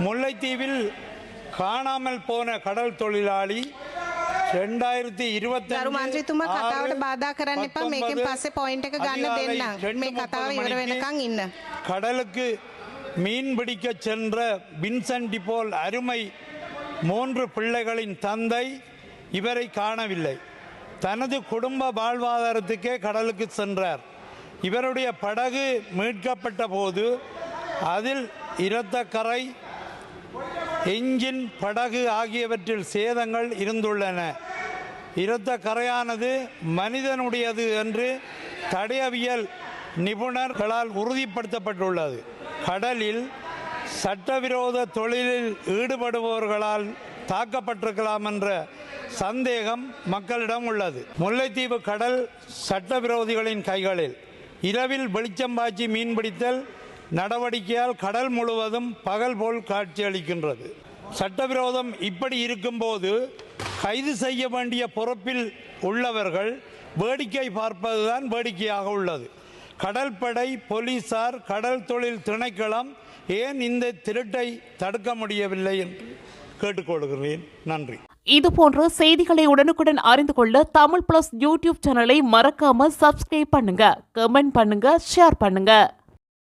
முல்லைத்தீவில் காணாமல் போன கடல் தொழிலாளி ரெண்டாயிரத்தி இருபத்தி ගරු මන්ත්‍රීතුමා කතාවට බාධා කරන්න එපා මේකෙන් පස්සේ පොයින්ට් එක ගන්න දෙන්න මේ කතාව ඉවර වෙනකන් ඉන්න கடலுக்கு மீன் பிடிக்க சென்ற வின்சென்ட் டிபோல் அருமை மூன்று பிள்ளைகளின் தந்தை இவரை காணவில்லை தனது குடும்ப வாழ்வாதாரத்துக்கே கடலுக்கு சென்றார் இவருடைய படகு மீட்கப்பட்ட போது அதில் இரத்த எஞ்சின் படகு ஆகியவற்றில் சேதங்கள் இருந்துள்ளன. இருத்த கரையானது மனிதனுடையது என்று தடயவியல் நிபுணர்களால் உறுதிப்படுத்தப்பட்டுள்ளது. கடலில் சட்டவிரோத தொழிலில் ஈடுபடுபவர்களால் தாக்கப்பட்டிருக்கலாம் என்ற சந்தேகம் மக்களிடம் உள்ளது. முல்லைத்தீவு கடல் சட்டவிரோதிகளின் கைகளில். இரவில் வெளிச்சம் பாய்ச்சி மீன்பிடித்தல் நடவடிக்கையால் கடல் முழுவதும் பகல் போல் காட்சியளிக்கின்றது. சட்டவிரோதம் இப்படி இருக்கும்போது கைது செய்ய வேண்டிய பொறுப்பில் உள்ளவர்கள் வேடிக்கை பார்ப்பதுதான் வேடிக்கையாக உள்ளது. கடற்படை போலீசார் கடல் தொழில் திணைக்களம் ஏன் இந்த திருட்டை தடுக்க முடியவில்லை என்று கேட்டுக்கொள்கிறேன். நன்றி. இதுபோன்ற செய்திகளை உடனுக்குடன் அறிந்து கொள்ள தமிழ் பிளஸ் யூடியூப் சேனலை மறக்காம சப்ஸ்கிரைப் பண்ணுங்க கமெண்ட் பண்ணுங்க ஷேர் பண்ணுங்க.